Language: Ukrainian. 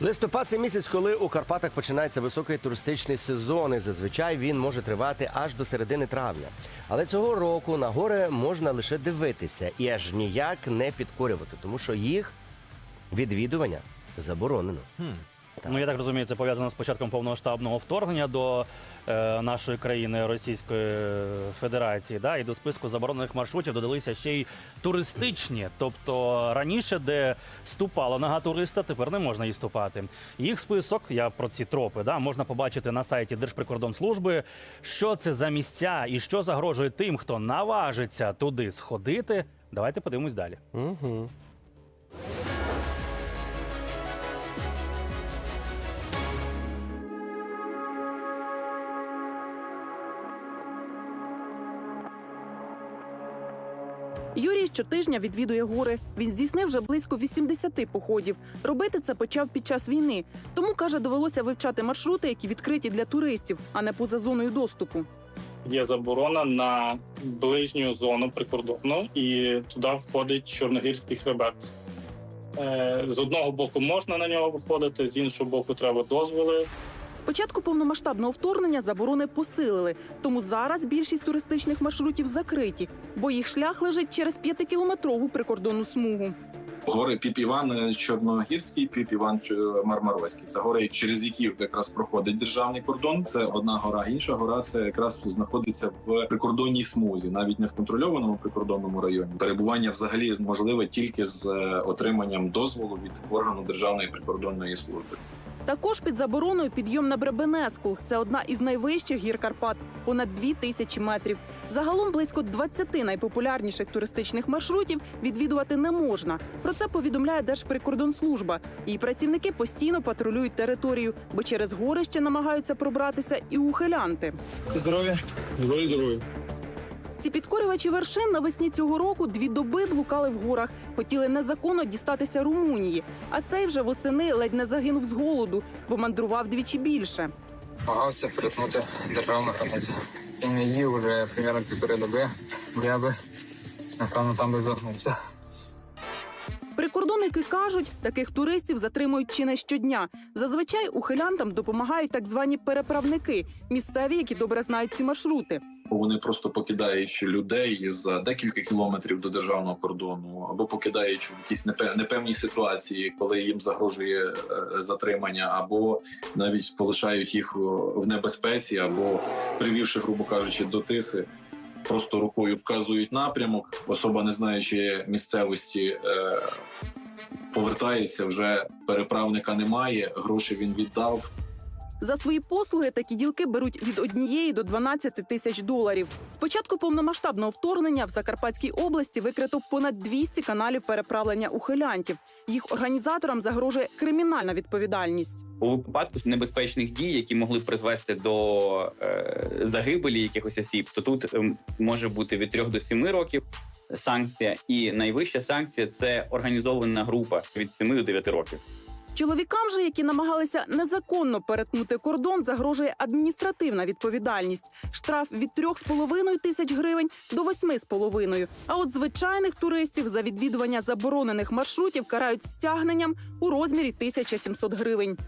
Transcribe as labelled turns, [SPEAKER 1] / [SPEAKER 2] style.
[SPEAKER 1] Листопад це місяць, коли у Карпатах починається високий туристичний сезон. І зазвичай він може тривати аж до середини травня. Але цього року на гори можна лише дивитися і аж ніяк не підкорювати, тому що їх відвідування заборонено.
[SPEAKER 2] Ну я так розумію, це пов'язано з початком повномасштабного вторгнення до е, нашої країни Російської Федерації. Да? І до списку заборонених маршрутів додалися ще й туристичні. Тобто раніше, де ступала нога туриста, тепер не можна її ступати. Їх список, я про ці тропи, да, можна побачити на сайті Держприкордонслужби. Що це за місця і що загрожує тим, хто наважиться туди сходити. Давайте подивимось далі.
[SPEAKER 1] Угу.
[SPEAKER 3] Юрій щотижня відвідує гори. Він здійснив вже близько 80 походів. Робити це почав під час війни. Тому каже, довелося вивчати маршрути, які відкриті для туристів, а не поза зоною доступу.
[SPEAKER 4] Є заборона на ближню зону прикордонну, і туди входить чорногірський хребет. Е, З одного боку можна на нього виходити, з іншого боку, треба дозволи.
[SPEAKER 3] З початку повномасштабного вторгнення заборони посилили, тому зараз більшість туристичних маршрутів закриті, бо їх шлях лежить через п'ятикілометрову прикордонну смугу.
[SPEAKER 5] Гори Піп Іван Чорногірський, Піп Іван Мармаровський. Це гори, через які якраз проходить державний кордон. Це одна гора, інша гора це якраз знаходиться в прикордонній смузі, навіть не в контрольованому прикордонному районі. Перебування взагалі можливе тільки з е, отриманням дозволу від органу державної прикордонної служби.
[SPEAKER 3] Також під забороною підйом на Бребенескул. Це одна із найвищих гір Карпат, понад дві тисячі метрів. Загалом близько 20 найпопулярніших туристичних маршрутів відвідувати не можна. Про це повідомляє Держприкордонслужба. Її працівники постійно патрулюють територію, бо через гори ще намагаються пробратися і ухилянти.
[SPEAKER 4] Здоров'я, здоров'я, здоров'я.
[SPEAKER 3] Ці підкорювачі вершин навесні цього року дві доби блукали в горах, хотіли незаконно дістатися Румунії. А цей вже восени ледь не загинув з голоду, бо мандрував двічі більше.
[SPEAKER 6] намагався перетнути державну границю. Він не їв вже примерно півтори доби, бо я би, напевно, там би загнувся.
[SPEAKER 3] Прикордонники кажуть, таких туристів затримують чи не щодня. Зазвичай ухилянтам допомагають так звані переправники, місцеві, які добре знають ці маршрути.
[SPEAKER 5] Бо Вони просто покидають людей за декілька кілометрів до державного кордону, або покидають в якісь непевні ситуації, коли їм загрожує е, затримання, або навіть полишають їх в небезпеці, або привівши, грубо кажучи, до тиси. Просто рукою вказують напрямок. Особа, не знаючи місцевості, е, повертається вже переправника немає. Гроші він віддав.
[SPEAKER 3] За свої послуги такі ділки беруть від однієї до 12 тисяч доларів. З початку повномасштабного вторгнення в Закарпатській області викрито понад 200 каналів переправлення ухилянтів. Їх організаторам загрожує кримінальна відповідальність.
[SPEAKER 7] у випадку небезпечних дій, які могли б призвести до е, загибелі якихось осіб, то тут ем, може бути від 3 до 7 років санкція, і найвища санкція це організована група від 7 до 9 років.
[SPEAKER 3] Чоловікам же, які намагалися незаконно перетнути кордон, загрожує адміністративна відповідальність. Штраф від 3,5 тисяч гривень до 8,5. А от звичайних туристів за відвідування заборонених маршрутів карають стягненням у розмірі 1700 гривень.